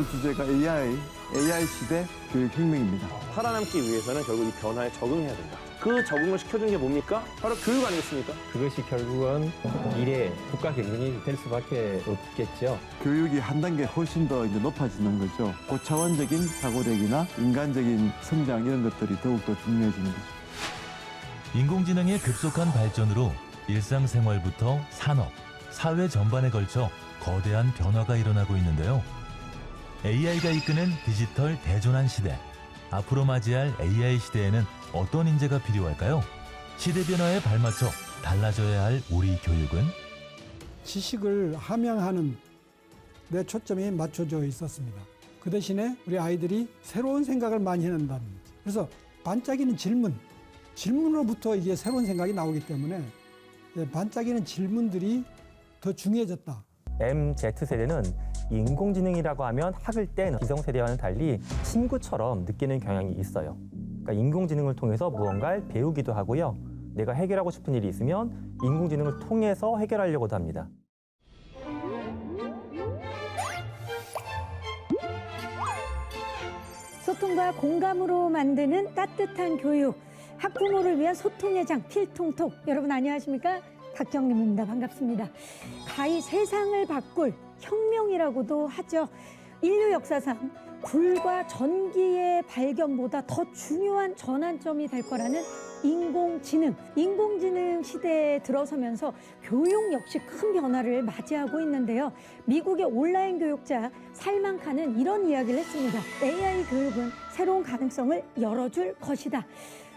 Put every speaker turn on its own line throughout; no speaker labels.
오늘 주제가 AI, AI 시대 교육혁명입니다.
살아남기 위해서는 결국 이 변화에 적응해야 된다. 그 적응을 시켜주는 게 뭡니까? 바로 교육 아니겠습니까?
그것이 결국은 미래 국가 경쟁이 될 수밖에 없겠죠.
교육이 한 단계 훨씬 더 이제 높아지는 거죠. 고차원적인 사고력이나 인간적인 성장 이런 것들이 더욱더 중요해지는 거죠.
인공지능의 급속한 발전으로 일상생활부터 산업, 사회 전반에 걸쳐 거대한 변화가 일어나고 있는데요. AI가 이끄는 디지털 대전환 시대. 앞으로 맞이할 AI 시대에는 어떤 인재가 필요할까요? 시대 변화에 발맞춰 달라져야 할 우리 교육은
지식을 함양하는 내 초점이 맞춰져 있었습니다. 그 대신에 우리 아이들이 새로운 생각을 많이 해낸다는. 그래서 반짝이는 질문, 질문으로부터 이게 새로운 생각이 나오기 때문에 예, 반짝이는 질문들이 더 중요해졌다.
MZ세대는 인공지능이라고 하면 학을 땐 기성세대와는 달리 친구처럼 느끼는 경향이 있어요. 그러니까 인공지능을 통해서 무언가를 배우기도 하고요. 내가 해결하고 싶은 일이 있으면 인공지능을 통해서 해결하려고도 합니다.
소통과 공감으로 만드는 따뜻한 교육. 학부모를 위한 소통의 장 필통톡. 여러분 안녕하십니까? 박경림입니다. 반갑습니다. 가히 세상을 바꿀 혁명이라고도 하죠. 인류 역사상 불과 전기의 발견보다 더 중요한 전환점이 될 거라는 인공지능. 인공지능 시대에 들어서면서 교육 역시 큰 변화를 맞이하고 있는데요. 미국의 온라인 교육자 살만카는 이런 이야기를 했습니다. AI 교육은 새로운 가능성을 열어줄 것이다.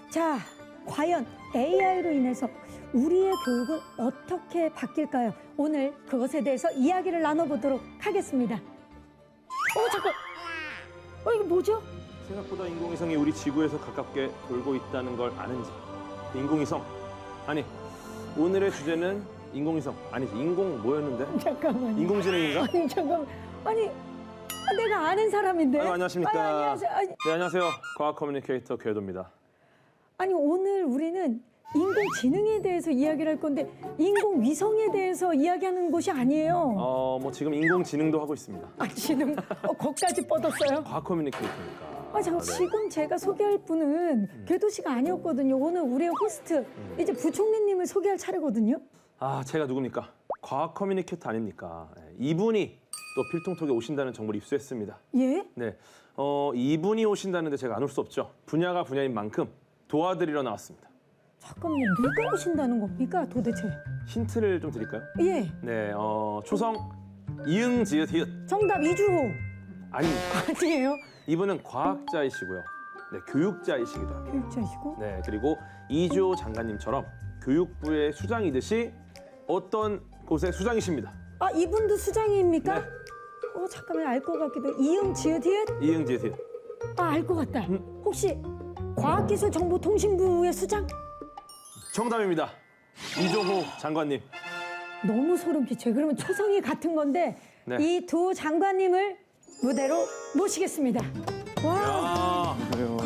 자, 과연 AI로 인해서 우리의 교육은 어떻게 바뀔까요? 오늘 그것에 대해서 이야기를 나눠보도록 하겠습니다. 어, 잠깐. 어, 이거 뭐죠?
생각보다 인공위성이 우리 지구에서 가깝게 돌고 있다는 걸 아는지. 인공위성. 아니, 오늘의 주제는 인공위성. 아니지, 인공 뭐였는데?
잠깐만요.
인공지능인가?
아니, 잠깐만. 아니, 아, 내가 아는 사람인데.
아유, 안녕하십니까.
아니, 안녕하세요. 아니,
네, 안녕하세요. 과학 커뮤니케이터 궤도입니다.
아니, 오늘 우리는 인공지능에 대해서 이야기를 할 건데 인공위성에 대해서 이야기하는 곳이 아니에요.
어, 뭐 지금 인공지능도 하고 있습니다.
아, 지금 어, 거기까지 뻗었어요?
과학 커뮤니케이터니까.
아, 잠깐
네.
지금 제가 소개할 분은 궤도 씨가 아니었거든요. 오늘 우리의 호스트 이제 부총리님을 소개할 차례거든요.
아, 제가 누굽니까? 과학 커뮤니케이터 아닙니까? 네, 이분이 또 필통톡에 오신다는 정보를 입수했습니다.
예?
네, 어, 이분이 오신다는데 제가 안 올 수 없죠. 분야가 분야인 만큼 도와드리러 나왔습니다.
잠깐만요. 누가 오신다는 겁니까 도대체?
힌트를 좀 드릴까요?
예.
네, 어, 초성 이응 지읒 히읗
정답 이주호.
아닙니다.
아니에요?
이분은 과학자이시고요. 네, 교육자이시기도 합니다.
교육자시고.
네, 그리고 이주호 장관님처럼 교육부의 수장이듯이 어떤 곳의 수장이십니다.
아, 이분도 수장입니까?
네.
어, 잠깐만 알 것 같기도. 이응 지읒 히읗?
이응 지읒 히읗.
아, 알 것 같다.
음.
혹시 과학기술정보통신부의 수장?
정답입니다. 이종호 장관님.
너무 소름 끼쳐요. 그러면 초성이 같은 건데
네.
이 두 장관님을 무대로 모시겠습니다. 와,
그래요.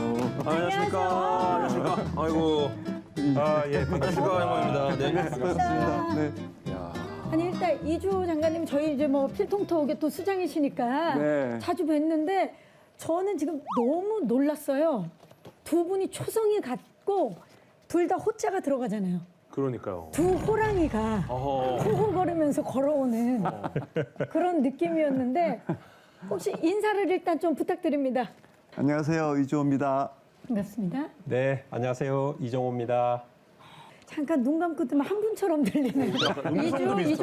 안녕하십니까. 안녕하십니까. 아이고. 아, 예, 반갑습니다. 영광입니다. 네.
반갑습니다.
네.
야.
아니 일단 이주 장관님 저희 이제 뭐 필통톡의 또 수장이시니까
네.
자주 뵀는데 저는 지금 너무 놀랐어요. 두 분이 초성이 같고 둘 다 호자가 들어가잖아요.
그러니까요.
두 호랑이가
어허.
호호거리면서 걸어오는 그런 느낌이었는데 혹시 인사를 일단 좀 부탁드립니다.
안녕하세요. 이주호입니다.
반갑습니다.
네, 안녕하세요. 이정호입니다.
잠깐 눈 감고 들면 한 분처럼 들리는 이주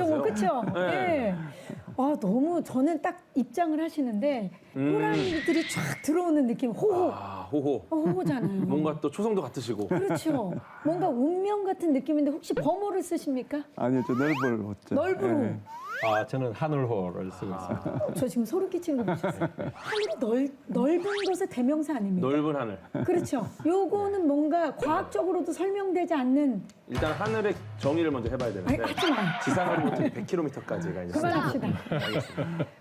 음성도
이종호?
네.
네. 아 너무 저는 딱 입장을 하시는데
음.
호랑이들이 쫙 들어오는 느낌 호호
아, 호호.
어, 호호잖아요.
뭔가 또 초성도 같으시고.
그렇죠. 뭔가 운명 같은 느낌인데 혹시 범호를 쓰십니까?
아니요, 저 넓을 호죠.
넓으로.
네.
아, 저는 하늘호를 쓰고 있습니다.
어, 저 지금 소름 끼치는 거 보셨어요? 하늘이 넓, 넓은 것의 대명사 아닙니까?
넓은 하늘.
그렇죠. 요거는 뭔가 과학적으로도 설명되지 않는
일단 하늘의 정의를 먼저 해봐야
아니
되는데
하지 마.
지상으로부터 100km까지가 이제
그만합시다.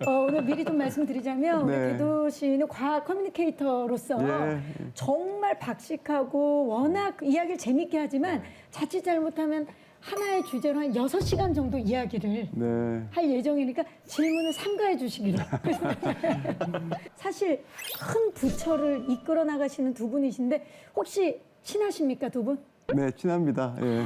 어, 오늘 미리 좀 말씀드리자면
네.
우리 궤도 씨는 과학 커뮤니케이터로서
예.
정말 박식하고 워낙 이야기를 재밌게 하지만 자칫 잘못하면 하나의 주제로 한 여섯 시간 정도 이야기를
네.
할 예정이니까 질문을 삼가해 주시기로. 사실 큰 부처를 이끌어 나가시는 두 분이신데 혹시 친하십니까 두 분?
네, 친합니다. 예, 예.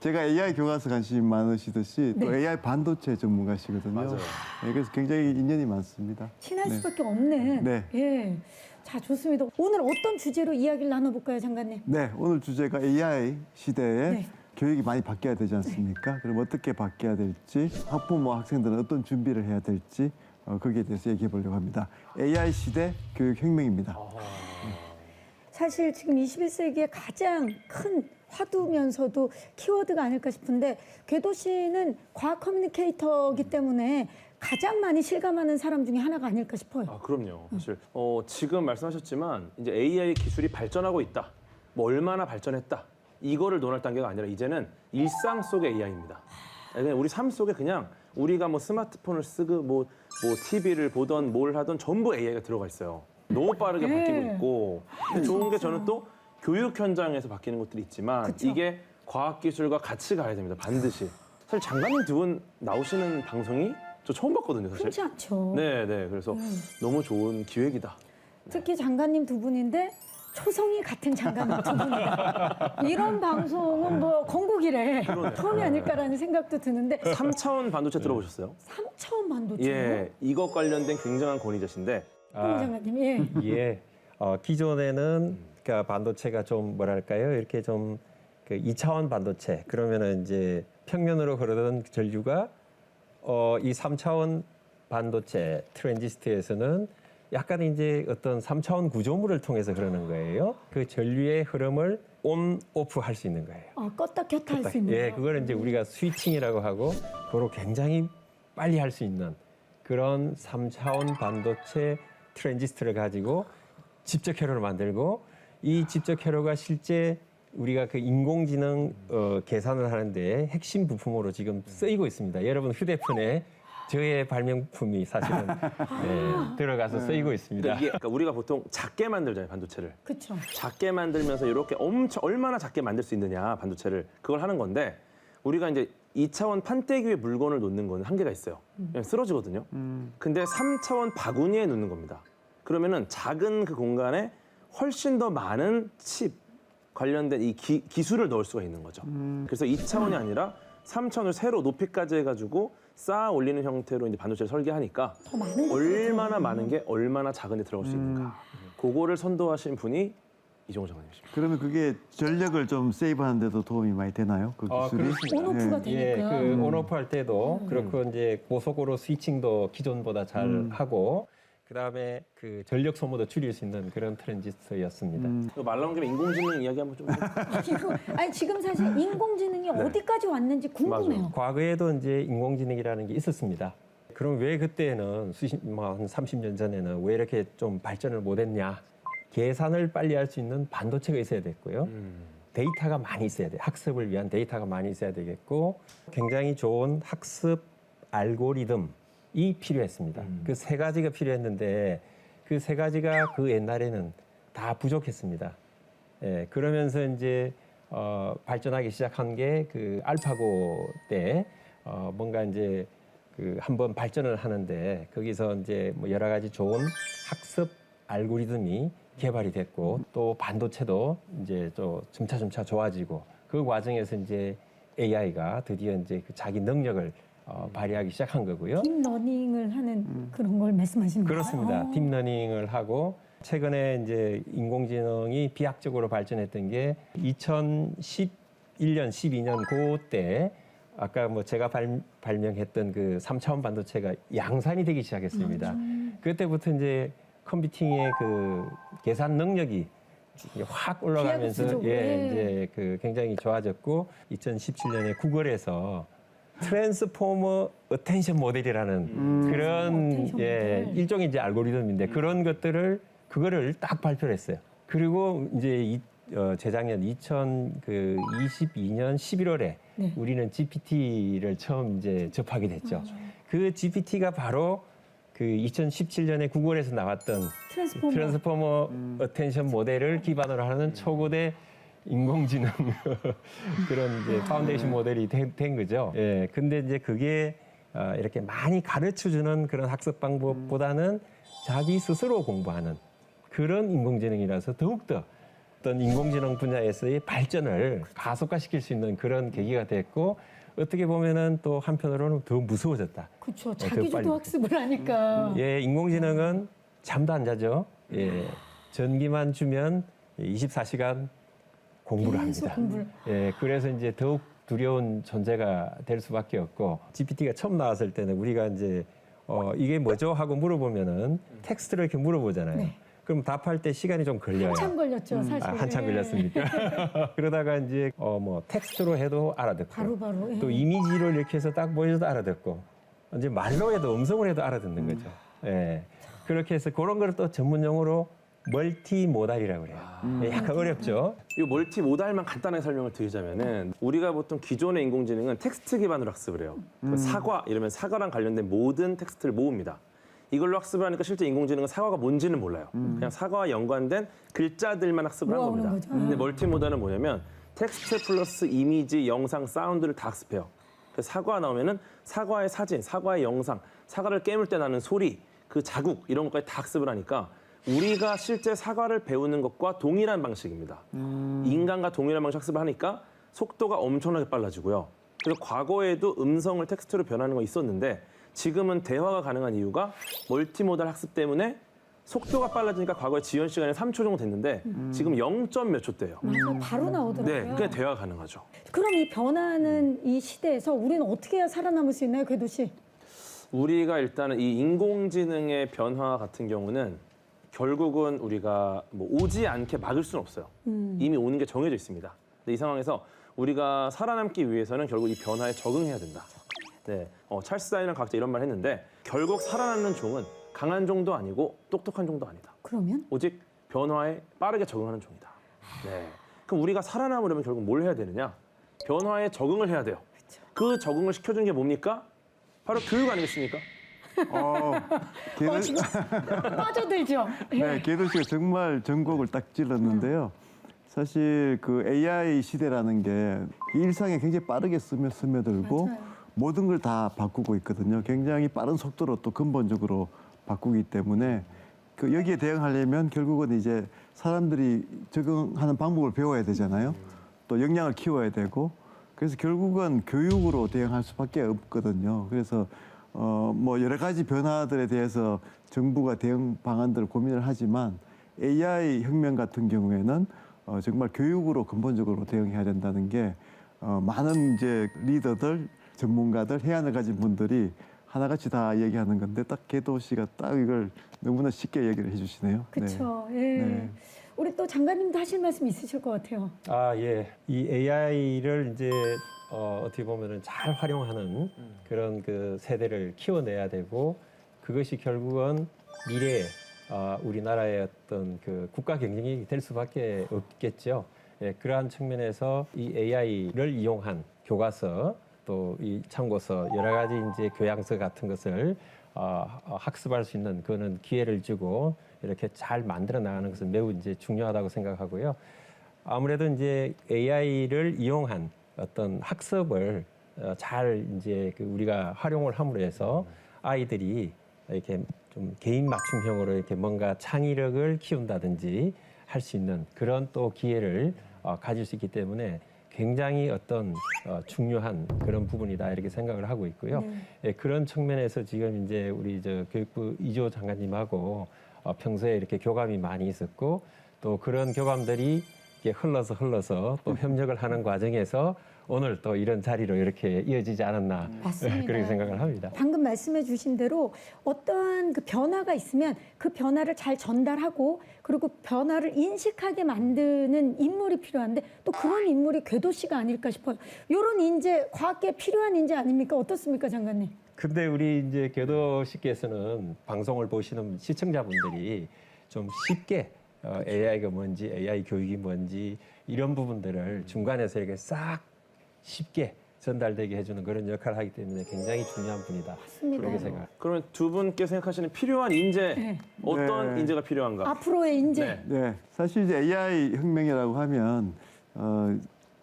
제가 AI 교과서 관심이 많으시듯이 또
네.
AI 반도체 전문가시거든요.
맞아요.
예, 그래서 굉장히 인연이 많습니다.
친할
네.
수밖에 없네.
네.
예. 자 좋습니다. 오늘 어떤 주제로 이야기를 나눠볼까요, 장관님?
네, 오늘 주제가 AI 시대에
네.
교육이 많이 바뀌어야 되지 않습니까? 그럼 어떻게 바뀌어야 될지, 학부모 학생들은 어떤 준비를 해야 될지 어, 거기에 대해서 얘기해 보려고 합니다. AI 시대 교육 혁명입니다.
사실 지금 21세기의 가장 큰 화두면서도 키워드가 아닐까 싶은데 궤도 씨는 과학 커뮤니케이터이기 때문에 가장 많이 실감하는 사람 중에 하나가 아닐까 싶어요.
아, 그럼요. 사실 어, 지금 말씀하셨지만 이제 AI 기술이 발전하고 있다. 뭐 얼마나 발전했다. 이거를 논할 단계가 아니라 이제는 일상 속의 AI입니다. 그냥 우리 삶 속에 그냥 우리가 뭐 스마트폰을 쓰고 뭐, 뭐 TV를 보던 뭘 하던 전부 AI가 들어가 있어요. 너무 빠르게
네.
바뀌고 있고 근데 좋은 게 저는 또 교육 현장에서 바뀌는 것들이 있지만
그쵸.
이게 과학 기술과 같이 가야 됩니다. 반드시. 사실 장관님 두 분 나오시는 방송이 저 처음 봤거든요, 사실.
흔치 않죠.
네, 네. 그래서
음.
너무 좋은 기획이다.
특히 장관님 두 분인데 초성이 같은 장관님 두 분이다. 이런 방송은 뭐 건국이래 처음이 아닐까라는 생각도 드는데
3차원 반도체 들어보셨어요?
3차원 반도체.
예, 이것 관련된 굉장한 권위자신데
홍 장관님, 예.
예. 어, 기존에는 그 반도체가 좀 뭐랄까요? 이렇게 좀그 2차원 반도체 그러면은 이제 평면으로 흐르던 전류가 어, 이 3차원 반도체 트랜지스터에서는 약간 이제 어떤 3차원 구조물을 통해서 흐르는 거예요. 그 전류의 흐름을 온 오프 할 수 있는 거예요.
아, 껐다 켰다 할 수 있는.
예,
거.
그거는 이제 우리가 스위칭이라고 하고 그걸 굉장히 빨리 할 수 있는 그런 3차원 반도체 트랜지스터를 가지고 집적 회로를 만들고 이 집적 회로가 실제 우리가 그 인공지능 어, 계산을 하는데 핵심 부품으로 지금 쓰이고 있습니다. 여러분 휴대폰에 저의 발명품이 사실은 네, 들어가서 쓰이고 있습니다.
이게 그러니까 우리가 보통 작게 만들잖아요, 반도체를.
그렇죠.
작게 만들면서 이렇게 엄청 얼마나 작게 만들 수 있느냐, 반도체를. 그걸 하는 건데 우리가 이제 2차원 판때기 위에 물건을 놓는 거는 한계가 있어요. 그냥 쓰러지거든요. 근데 3차원 바구니에 놓는 겁니다. 그러면은 작은 그 공간에 훨씬 더 많은 칩 관련된 이 기, 기술을 넣을 수가 있는 거죠. 그래서 2차원이 아니라 3차원을 세로 높이까지 해가지고 쌓아 올리는 형태로 이제 반도체를 설계하니까
더 많은 것
얼마나. 많은 게 얼마나 작은 데 들어갈 수 있는가. 그거를 선도하신 분이 이종호 장관님이십니다.
그러면 그게 전력을 좀 세이브하는 데도 도움이 많이 되나요? 그
아,
기술이?
그렇습니다.
온오프가
네.
예,
되니까.
그 온오프 할 때도 그렇고 이제 고속으로 스위칭도 기존보다 잘
음.
하고 그다음에 그 전력 소모도 줄일 수 있는 그런 트랜지스터였습니다.
음,
말 나온 김에 인공지능 이야기 한번 좀 해볼까요?
아니, 아니 지금 사실 인공지능이 어디까지 왔는지 궁금해요.
과거에도 이제 인공지능이라는 게 있었습니다. 그럼 왜 그때는 수십 뭐한 30년 전에는 왜 이렇게 좀 발전을 못했냐? 계산을 빨리 할 수 있는 반도체가 있어야 됐고요.
음.
데이터가 많이 있어야 돼. 학습을 위한 데이터가 많이 있어야 되겠고 굉장히 좋은 학습 알고리즘 이 필요했습니다. 그세 가지가 필요했는데 그 세 가지가 그 옛날에는 다 부족했습니다. 예, 그러면서 이제 어, 발전하기 시작한 게 그 알파고 때 어, 뭔가 이제 그 한번 발전을 하는데 거기서 이제 뭐 여러 가지 좋은 학습 알고리즘이 개발이 됐고 또 반도체도 이제 또 점차 점차 좋아지고 그 과정에서 이제 AI가 드디어 이제 그 자기 능력을 어, 발휘하기 시작한 거고요.
딥러닝을 하는 그런 걸 말씀하시는 거예요?
그렇습니다.
어.
딥러닝을 하고 최근에 이제 인공지능이 비약적으로 발전했던 게 2011년, 12년 그때 아까 뭐 제가 발, 발명했던 그 3차원 반도체가 양산이 되기 시작했습니다.
음.
그때부터 이제 컴퓨팅의 그 계산 능력이 이제 확 올라가면서 예,
예.
이제 그 굉장히 좋아졌고 2017년에 구글에서 트랜스포머 어텐션 모델이라는 그런
어텐션
예,
모델.
일종의 이제 알고리즘인데 그런 것들을 그거를 딱 발표를 했어요. 그리고 이제 이, 어, 재작년 2022년 11월에
네.
우리는 GPT를 처음 이제 접하게 됐죠. 그 GPT가 바로 그 2017년에 구글에서 나왔던
트랜스포머.
트랜스포머 어텐션 모델을 기반으로 하는 초고대 인공지능 그런 이제 파운데이션 모델이 된, 된 거죠. 예. 근데 이제 그게 어, 이렇게 많이 가르쳐 주는 그런 학습 방법보다는 자기 스스로 공부하는 그런 인공지능이라서 더욱더 어떤 인공지능 분야에서의 발전을 가속화시킬 수 있는 그런 계기가 됐고 어떻게 보면은 또 한편으로는 더 무서워졌다.
그렇죠.
더
자기주도. 학습을 하니까.
예, 인공지능은 잠도 안 자죠. 예, 전기만 주면 24시간 공부를
계속
합니다.
공부를.
예, 그래서 이제 더욱 두려운 존재가 될 수밖에 없고 GPT가 처음 나왔을 때는 우리가 이제 어, 이게 뭐죠 하고 물어보면은 텍스트를 이렇게 물어보잖아요.
네.
그럼 답할 때 시간이 좀 걸려요.
한참 걸렸죠, 사실.
아, 한참
예.
걸렸습니까? 그러다가 이제 어, 뭐 텍스트로 해도 알아듣고
바로바로. 예.
또 이미지를 이렇게 해서 딱 보여줘도 알아듣고 이제 말로 해도 음성을 해도 알아듣는 거죠. 예. 그렇게 해서 그런 걸 또 전문 용어로 멀티 모달이라고 그래요. 예, 약간 어렵죠.
이 멀티 모달만 간단하게 설명을 드리자면은 우리가 보통 기존의 인공지능은 텍스트 기반으로 학습을 해요. 그 사과 이러면 사과랑 관련된 모든 텍스트를 모읍니다. 이걸로 학습을 하니까 실제 인공지능은 사과가 뭔지는 몰라요. 그냥 사과와 연관된 글자들만 학습을 한
모아오는
겁니다.
거죠.
근데 멀티 모달은 뭐냐면 텍스트 플러스 이미지, 영상, 사운드를 다 학습해요. 그래서 사과 나오면은 사과의 사진, 사과의 영상, 사과를 깨물 때 나는 소리, 그 자국 이런 것까지 다 학습을 하니까 우리가 실제 사과를 배우는 것과 동일한 방식입니다. 인간과 동일한 방식 학습을 하니까 속도가 엄청나게 빨라지고요. 그래서 과거에도 음성을 텍스트로 변하는 거 있었는데 지금은 대화가 가능한 이유가 멀티모달 학습 때문에 속도가 빨라지니까 과거에 지연 시간이 3초 정도 됐는데 지금 0. 몇초 대요.
맞아요. 바로 나오더라고요.
네, 그게 대화가 가능하죠.
그럼 이 변화하는 이 시대에서 우리는 어떻게 해야 살아남을 수 있나요, 궤도 씨?
우리가 일단은 이 인공지능의 변화 같은 경우는 결국은 우리가 뭐 오지 않게 막을 수는 없어요. 이미 오는 게 정해져 있습니다. 근데 이 상황에서 우리가 살아남기 위해서는 결국 이 변화에 적응해야 된다. 네, 어, 찰스 다이는 각자 이런 말 했는데 결국 살아남는 종은 강한 종도 아니고 똑똑한 종도 아니다.
그러면
오직 변화에 빠르게 적응하는 종이다. 네. 그럼 우리가 살아남으려면 결국 뭘 해야 되느냐? 변화에 적응을 해야 돼요. 그 적응을 시켜주는 게 뭡니까? 바로 교육 아니겠습니까?
어,
어, 지금 빠져들죠.
네, 개도 씨가 정말 전곡을 딱 찔렀는데요. 사실 그 AI 시대라는 게 일상에 굉장히 빠르게 스며 스며들고
맞아요.
모든 걸 다 바꾸고 있거든요. 굉장히 빠른 속도로 또 근본적으로 바꾸기 때문에 그 여기에 대응하려면 결국은 이제 사람들이 적응하는 방법을 배워야 되잖아요. 또 역량을 키워야 되고 그래서 결국은 교육으로 대응할 수밖에 없거든요. 그래서 어 뭐 여러 가지 변화들에 대해서 정부가 대응 방안들을 고민을 하지만 AI 혁명 같은 경우에는 어 정말 교육으로 근본적으로 대응해야 된다는 게 어 많은 이제 리더들, 전문가들, 해안을 가진 분들이 하나같이 다 얘기하는 건데 딱 개도 씨가 딱 이걸 너무나 쉽게 얘기를 해주시네요. 네.
그렇죠. 예.
네.
우리 또 장관님도 하실 말씀 있으실 것 같아요.
아, 예. 이 AI를 이제 어, 어떻게 보면은 잘 활용하는 그런 그 세대를 키워내야 되고 그것이 결국은 미래 어, 우리나라의 어떤 그 국가 경쟁이 될 수밖에 없겠죠. 예, 그러한 측면에서 이 AI를 이용한 교과서 또 이 참고서 여러 가지 이제 교양서 같은 것을 어, 어, 학습할 수 있는 그거는 기회를 주고 이렇게 잘 만들어 나가는 것은 매우 이제 중요하다고 생각하고요. 아무래도 이제 AI를 이용한 어떤 학습을 어, 잘 이제 그 우리가 활용을 함으로 해서 아이들이 이렇게 좀 개인 맞춤형으로 이렇게 뭔가 창의력을 키운다든지 할 수 있는 그런 또 기회를 어, 가질 수 있기 때문에 굉장히 어떤 어, 중요한 그런 부분이다 이렇게 생각을 하고 있고요.
네.
예, 그런 측면에서 지금 이제 우리 저 교육부 이조 장관님하고 어, 평소에 이렇게 교감이 많이 있었고 또 그런 교감들이 이렇게 흘러서 흘러서 또 협력을 하는 과정에서 오늘 또 이런 자리로 이렇게 이어지지 않았나
맞습니다.
그렇게 생각을 합니다.
방금 말씀해 주신 대로 어떠한 그 변화가 있으면 그 변화를 잘 전달하고 그리고 변화를 인식하게 만드는 인물이 필요한데 또 그런 인물이 궤도 씨가 아닐까 싶어요. 이런 인재, 과학계에 필요한 인재 아닙니까? 어떻습니까, 장관님?
근데 우리 이제 교도 씨께서는 방송을 보시는 시청자분들이 좀 쉽게 어, AI가 뭔지, AI 교육이 뭔지 이런 부분들을 중간에서 이렇게 싹 쉽게 전달되게 해주는 그런 역할을 하기 때문에 굉장히 중요한 분이다.
맞습니다.
그렇게 생각.
그러면 두 분께 생각하시는 필요한 인재
네.
어떤
네.
인재가 필요한가?
앞으로의 인재.
네.
네, 사실 이제 AI 혁명이라고 하면 어,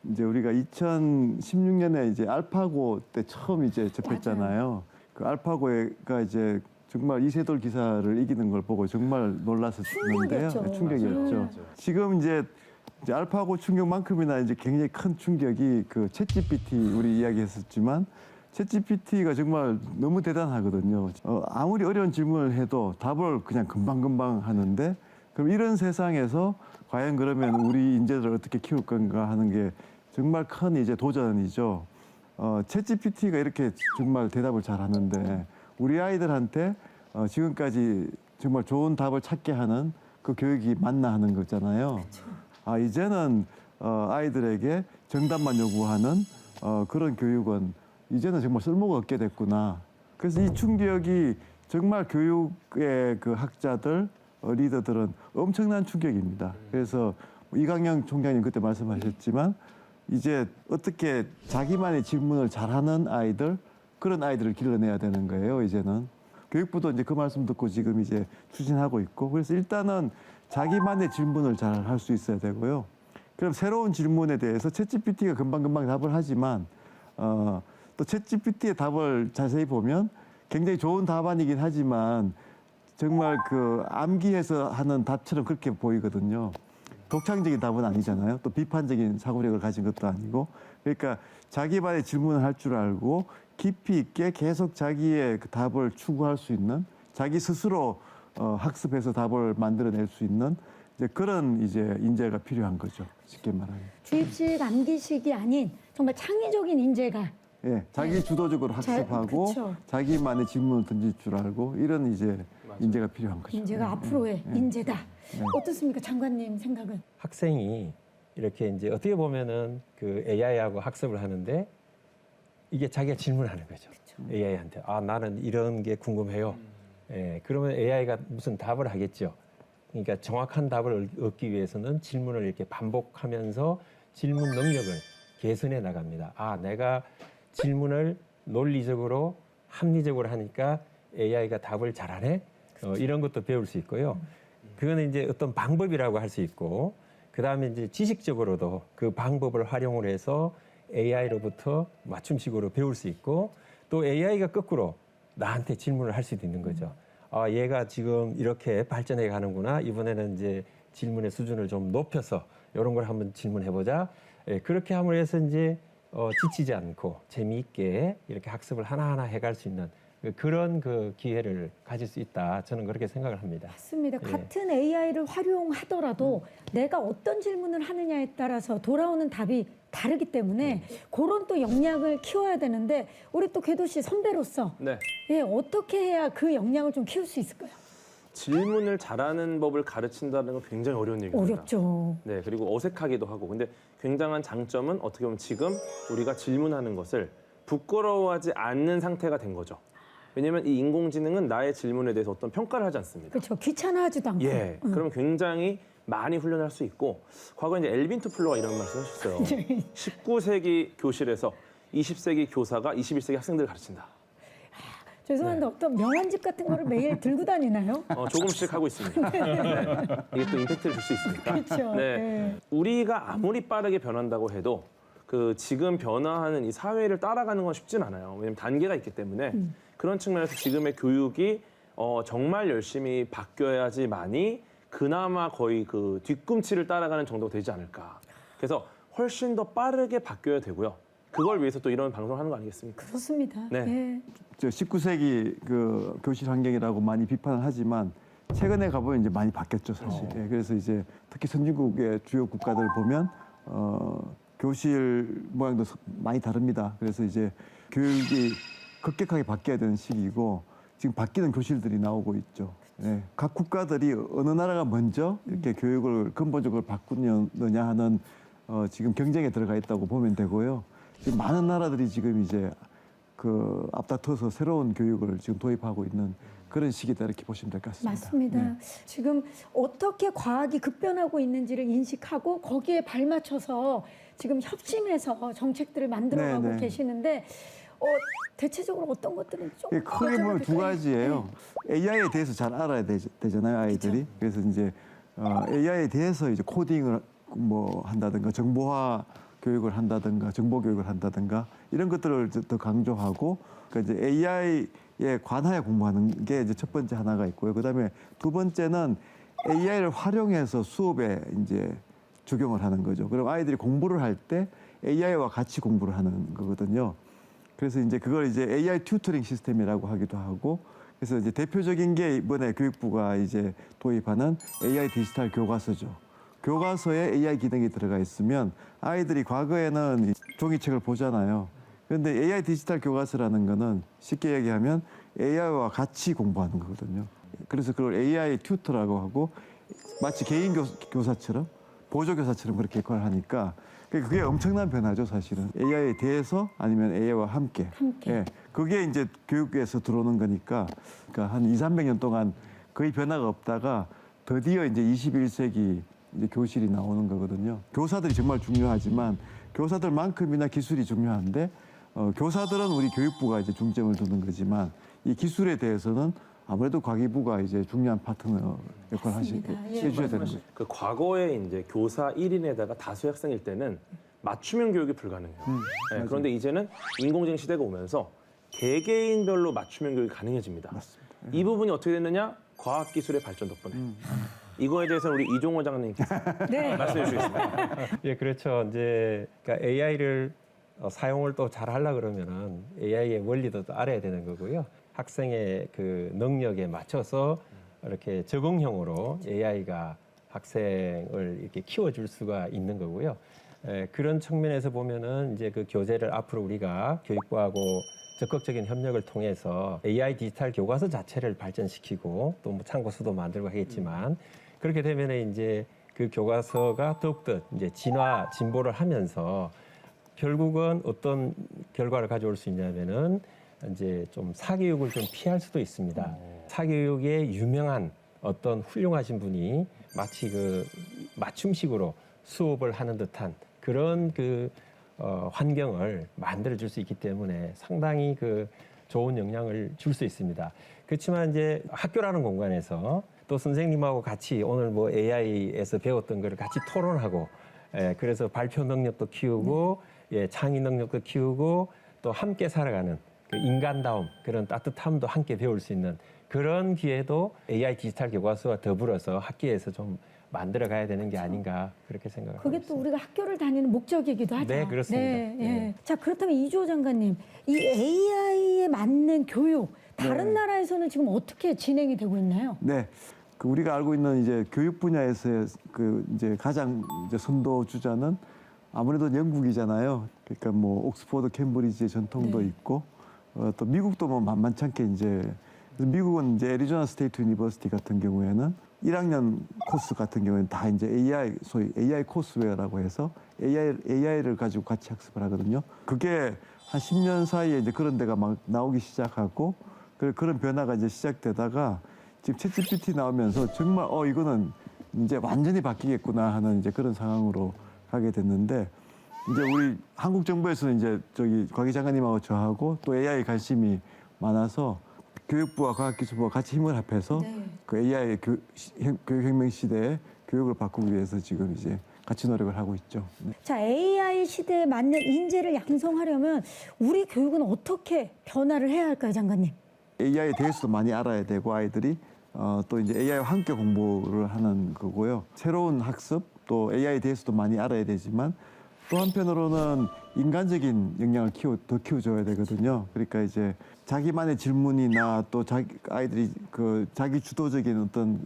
이제 우리가 2016년에 이제 알파고 때 처음 이제 접했잖아요. 그 알파고가 이제 정말 이세돌 기사를 이기는 걸 보고 정말 놀랐었는데요.
충격이었죠.
충격이었죠.
맞아요.
지금 이제, 이제 알파고 충격만큼이나 이제 굉장히 큰 충격이 그 챗GPT 우리 이야기했었지만 챗GPT가 정말 너무 대단하거든요. 어, 아무리 어려운 질문을 해도 답을 그냥 금방금방 하는데 그럼 이런 세상에서 과연 그러면 우리 인재들을 어떻게 키울 건가 하는 게 정말 큰 이제 도전이죠. 어, 챗GPT가 이렇게 정말 대답을 잘 하는데 우리 아이들한테 어, 지금까지 정말 좋은 답을 찾게 하는 그 교육이 맞나 하는 거잖아요. 아, 이제는 어, 아이들에게 정답만 요구하는 어, 그런 교육은 이제는 정말 쓸모가 없게 됐구나. 그래서 이 충격이 정말 교육의 그 학자들, 어, 리더들은 엄청난 충격입니다. 그래서 이강영 총장님 그때 말씀하셨지만 이제 어떻게 자기만의 질문을 잘하는 아이들 그런 아이들을 길러내야 되는 거예요. 이제는 교육부도 이제 그 말씀 듣고 지금 이제 추진하고 있고 그래서 일단은 자기만의 질문을 잘 할 수 있어야 되고요. 그럼 새로운 질문에 대해서 챗GPT가 금방금방 답을 하지만 어, 또 챗GPT의 답을 자세히 보면 굉장히 좋은 답안이긴 하지만 정말 그 암기해서 하는 답처럼 그렇게 보이거든요. 독창적인 답은 아니잖아요. 또 비판적인 사고력을 가진 것도 아니고. 그러니까 자기만의 질문을 할 줄 알고 깊이 있게 계속 자기의 그 답을 추구할 수 있는 자기 스스로 어, 학습해서 답을 만들어낼 수 있는 이제 그런 이제 인재가 필요한 거죠. 쉽게 말하면.
주입식 암기식이 아닌 정말 창의적인 인재가
예, 자기 주도적으로
자-
학습하고
그쵸.
자기만의 질문을 던질 줄 알고 이런 이제 인재가 필요한 거죠.
인재가 앞으로의 인재다. 어떻습니까, 장관님 생각은?
학생이 이렇게 이제 어떻게 보면은 그 AI하고 학습을 하는데 이게 자기가 질문하는 거죠. AI한테 아 나는 이런 게 궁금해요. 예, 그러면 AI가 무슨 답을 하겠죠. 그러니까 정확한 답을 얻- 얻기 위해서는 질문을 이렇게 반복하면서 질문 능력을 개선해 나갑니다. 아 내가 질문을 논리적으로 합리적으로 하니까 AI가 답을 잘하네. 어, 이런 것도 배울 수 있고요. 그거는 이제 어떤 방법이라고 할 수 있고 그 다음에 이제 지식적으로도 그 방법을 활용을 해서 AI로부터 맞춤식으로 배울 수 있고 또 AI가 거꾸로 나한테 질문을 할 수도 있는 거죠. 아, 얘가 지금 이렇게 발전해 가는구나. 이번에는 이제 질문의 수준을 좀 높여서 이런 걸 한번 질문해 보자. 예, 그렇게 함으로 해서 이제 어, 지치지 않고 재미있게 이렇게 학습을 하나하나 해갈 수 있는 그런 그 기회를 가질 수 있다. 저는 그렇게 생각을 합니다.
맞습니다.
예.
같은 AI를 활용하더라도 내가 어떤 질문을 하느냐에 따라서 돌아오는 답이 다르기 때문에 그런 또 역량을 키워야 되는데 우리 또 궤도 씨 선배로서
네.
예, 어떻게 해야 그 역량을 좀 키울 수 있을까요?
질문을 잘하는 법을 가르친다는 건 굉장히 어려운 얘기입니다.
어렵죠.
네, 그리고 어색하기도 하고. 근데 굉장한 장점은 어떻게 보면 지금 우리가 질문하는 것을 부끄러워하지 않는 상태가 된 거죠. 왜냐하면 이 인공지능은 나의 질문에 대해서 어떤 평가를 하지 않습니다.
그렇죠. 귀찮아하지도 않고.
예, 그러면 굉장히 많이 훈련할 수 있고 과거에 이제 엘빈 투플러가 이런 말씀 하셨어요. 19세기 교실에서 20세기 교사가 21세기 학생들을 가르친다.
죄송한데 어떤 명언집 같은 거를 매일 들고 다니나요?
어, 조금씩 하고 있습니다. 네. 이게 또 임팩트를 줄 수 있으니까.
그렇죠.
네.
네.
우리가 아무리 빠르게 변한다고 해도 그 지금 변화하는 이 사회를 따라가는 건 쉽진 않아요. 왜냐면 단계가 있기 때문에 그런 측면에서 지금의 교육이 어, 정말 열심히 바뀌어야지만이 그나마 거의 그 뒤꿈치를 따라가는 정도가 되지 않을까. 그래서 훨씬 더 빠르게 바뀌어야 되고요. 그걸 위해서 또 이런 방송을 하는 거 아니겠습니까?
그렇습니다.
네.
예.
저 19세기 그 교실 환경이라고 많이 비판을 하지만 최근에 가보면 이제 많이 바뀌었죠 사실. 예, 그래서 이제 특히 선진국의 주요 국가들 보면 어, 교실 모양도 서- 많이 다릅니다. 그래서 이제 교육이 급격하게 바뀌어야 되는 시기이고 지금 바뀌는 교실들이 나오고 있죠. 예, 각 국가들이 어느 나라가 먼저 이렇게 교육을 근본적으로 바꾸느냐 하는 어, 지금 경쟁에 들어가 있다고 보면 되고요. 지금 많은 나라들이 지금 이제 그 앞다퉈서 새로운 교육을 지금 도입하고 있는 그런 시기다 이렇게 보시면 될 것 같습니다.
맞습니다.
네.
지금 어떻게 과학이 급변하고 있는지를 인식하고 거기에 발맞춰서 지금 협심해서 정책들을 만들어가고
네, 네.
계시는데 어, 대체적으로 어떤 것들은 좀
예, 크게 보면 두 가지예요.
네.
AI에 대해서 잘 알아야 되, 잖아요 아이들이. 그래서 이제 어, AI에 대해서 이제 코딩을 뭐 한다든가 정보화 교육을 한다든가 정보 교육을 한다든가 이런 것들을 이제 더 강조하고 그러니까 이제 AI에 관하여 공부하는 게 이제 첫 번째 하나가 있고요. 그다음에 두 번째는 AI를 활용해서 수업에 이제 적용을 하는 거죠. 그럼 아이들이 공부를 할 때 AI와 같이 공부를 하는 거거든요. 그래서 이제 그걸 이제 AI 튜터링 시스템이라고 하기도 하고 그래서 이제 대표적인 게 이번에 교육부가 이제 도입하는 AI 디지털 교과서죠. 교과서에 AI 기능이 들어가 있으면 아이들이 과거에는 이 종이책을 보잖아요. 그런데 AI 디지털 교과서라는 거는 쉽게 얘기하면 AI와 같이 공부하는 거거든요. 그래서 그걸 AI 튜터라고 하고 마치 개인 교, 교사처럼 보조 교사처럼 그렇게 역할을 하니까 그게 엄청난 변화죠, 사실은. AI에 대해서 아니면 AI와 함께.
함께.
예. 그게 이제 교육에서 들어오는 거니까 그러니까 한 2, 300년 동안 거의 변화가 없다가 드디어 이제 21세기 이제 교실이 나오는 거거든요. 교사들이 정말 중요하지만 교사들만큼이나 기술이 중요한데 어, 교사들은 우리 교육부가 이제 중점을 두는 거지만 이 기술에 대해서는 아무래도 과기부가 이제 중요한 파트너 역할을 하시,
맞습니다. 예.
해줘야 되는 거죠.
그 과거에 이제 교사 1인에다가 다수 학생일 때는 맞춤형 교육이 불가능해요.
음,
네,
맞아요.
그런데 이제는 인공지능 시대가 오면서 개개인별로 맞춤형 교육이 가능해집니다.
맞습니다.
이 부분이 어떻게 됐느냐? 과학기술의 발전 덕분에.
음,
이거에 대해서는 우리 이종호 장관님께서
네.
말씀해 주시겠습니다.
예, 그렇죠. 이제 그러니까 AI를 어, 사용을 또 잘 하려 그러면은 AI의 원리도 또 알아야 되는 거고요. 학생의 그 능력에 맞춰서 이렇게 적응형으로 AI가 학생을 이렇게 키워줄 수가 있는 거고요. 에, 그런 측면에서 보면은 이제 그 교재를 앞으로 우리가 교육부하고 적극적인 협력을 통해서 AI 디지털 교과서 자체를 발전시키고 또 뭐 참고서도 만들고 하겠지만 그렇게 되면은 이제 그 교과서가 더욱더 이제 진화 진보를 하면서 결국은 어떤 결과를 가져올 수 있냐면은 이제 좀 사교육을 좀 피할 수도 있습니다. 사교육에 유명한 어떤 훌륭하신 분이 마치 그 맞춤식으로 수업을 하는 듯한 그런 그 어, 환경을 만들어 줄 수 있기 때문에 상당히 그 좋은 영향을 줄 수 있습니다. 그렇지만 이제 학교라는 공간에서 또 선생님하고 같이 오늘 뭐 AI에서 배웠던 거를 같이 토론하고 예, 그래서 발표 능력도 키우고 예, 창의 능력도 키우고 또 함께 살아가는 그 인간다움 그런 따뜻함도 함께 배울 수 있는 그런 기회도 AI 디지털 교과서와 더불어서 학교에서 좀 만들어 가야 되는 게 아닌가 그렇게 생각합니다.
그게 또 우리가 학교를 다니는 목적이기도 하죠.
네, 그렇습니다.
네, 예.
네.
자, 그렇다면 이주호 장관님, 이 AI에 맞는 교육 다른
네.
나라에서는 지금 어떻게 진행이 되고 있나요?
네. 그 우리가 알고 있는 이제 교육 분야에서의 그 이제 가장 이제 선도 주자는 아무래도 영국이잖아요. 그러니까 뭐 옥스퍼드 캠브리지의 전통도
네.
있고 어, 또 미국도 뭐 만만찮게 이제 그래서 미국은 이제 애리조나 스테이트 유니버시티 같은 경우에는 1학년 코스 같은 경우에는 다 이제 AI 소위 AI 코스웨어라고 해서 AI AI를 가지고 같이 학습을 하거든요. 그게 한 10년 사이에 이제 그런 데가 막 나오기 시작하고 그- 그런 변화가 이제 시작되다가 지금 챗GPT 나오면서 정말 어 이거는 이제 완전히 바뀌겠구나 하는 이제 그런 상황으로 가게 됐는데 이제 우리 한국 정부에서는 이제 저기 곽 장관님하고 저하고 또 AI 관심이 많아서 교육부와 과학기술부가 같이 힘을 합해서
네.
그 AI 교, 혁- 교육혁명 시대에 교육을 바꾸기 위해서 지금 이제 같이 노력을 하고 있죠. 네.
자, AI 시대에 맞는 인재를 양성하려면 우리 교육은 어떻게 변화를 해야 할까요, 장관님?
AI에 대해서도 많이 알아야 되고 아이들이 어, 또 이제 AI와 함께 공부를 하는 거고요. 새로운 학습 또 AI에 대해서도 많이 알아야 되지만 또 한편으로는 인간적인 역량을 키워 더 키워줘야 되거든요. 그러니까 이제 자기만의 질문이나 또 자기 아이들이 그 자기 주도적인 어떤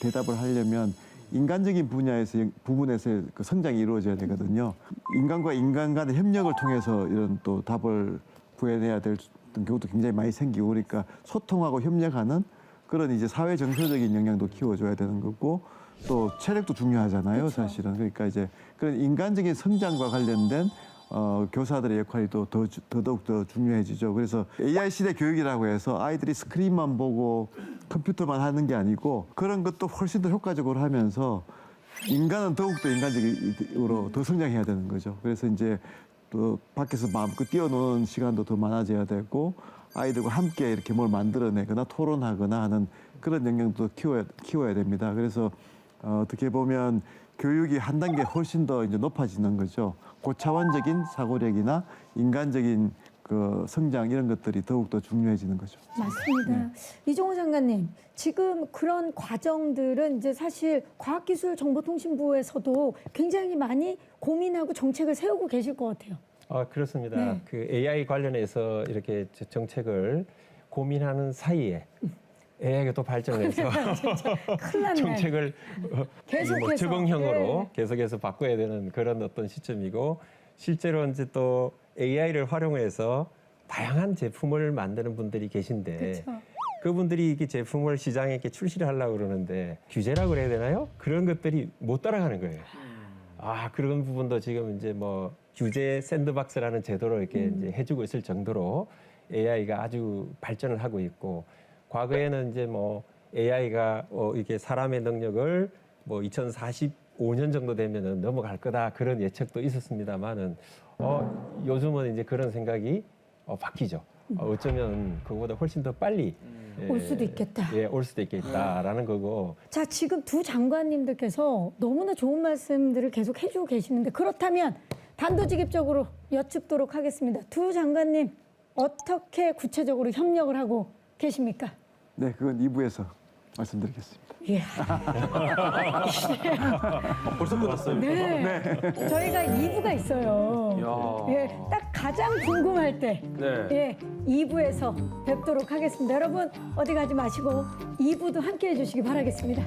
대답을 하려면 인간적인 분야에서 부분에서 그 성장이 이루어져야 되거든요. 인간과 인간 간의 협력을 통해서 이런 또 답을 구해내야 될 경우도 굉장히 많이 생기고 그러니까 소통하고 협력하는 그런 이제 사회 정서적인 역량도 키워줘야 되는 거고 또 체력도 중요하잖아요, 사실은. 그러니까 이제 그런 인간적인 성장과 관련된 어, 교사들의 역할이 또 더, 주- 더더욱 더 중요해지죠. 그래서 AI 시대 교육이라고 해서 아이들이 스크린만 보고 컴퓨터만 하는 게 아니고 그런 것도 훨씬 더 효과적으로 하면서 인간은 더욱더 인간적으로 더 성장해야 되는 거죠. 그래서 이제 또 밖에서 마음껏 뛰어노는 시간도 더 많아져야 되고 아이들과 함께 이렇게 뭘 만들어내거나 토론하거나 하는 그런 역량도 키워야, 키워야 됩니다. 그래서 어, 어떻게 보면 교육이 한 단계 훨씬 더 이제 높아지는 거죠. 고차원적인 사고력이나 인간적인 그 성장 이런 것들이 더욱 더 중요해지는 거죠.
맞습니다. 이종호 장관님, 지금 그런 과정들은 이제 사실 과학기술정보통신부에서도 굉장히 많이 고민하고 정책을 세우고 계실 것 같아요.
아, 그렇습니다.
네.
그 AI 관련해서 이렇게 저- 정책을 고민하는 사이에 AI가 또 발전해서
큰일 났네.
정책을 어,
계속해서.
뭐 적응형으로
네.
계속해서 바꿔야 되는 그런 어떤 시점이고 실제로 이제 또 AI를 활용해서 다양한 제품을 만드는 분들이 계신데
그렇죠.
그분들이 이게 제품을 시장에 이렇게 출시를 하려고 그러는데 규제라고 그래야 되나요? 그런 것들이 못 따라가는 거예요. 아 그런 부분도 지금 이제 뭐 규제 샌드박스라는 제도로 이렇게 이제 해주고 있을 정도로 AI가 아주 발전을 하고 있고 과거에는 이제 뭐 AI가 어 이게 사람의 능력을 뭐 2045년 정도 되면은 넘어갈 거다 그런 예측도 있었습니다만은 어 요즘은 이제 그런 생각이 어 바뀌죠. 어, 어쩌면 그거보다 훨씬 더 빨리
올 수도 있겠다.
예, 올 수도 있겠다라는 거고
자, 지금 두 장관님들께서 너무나 좋은 말씀들을 계속 해주고 계시는데 그렇다면 단도직입적으로 여쭙도록 하겠습니다. 두 장관님 어떻게 구체적으로 협력을 하고 계십니까?
네, 그건 2부에서 말씀드리겠습니다.
예.
벌써 끝났어요.
네. 저희가 2부가 있어요.
이야.
예, 딱 가장 궁금할 때
네.
예, 2부에서 뵙도록 하겠습니다. 여러분 어디 가지 마시고 2부도 함께 해주시기 바라겠습니다.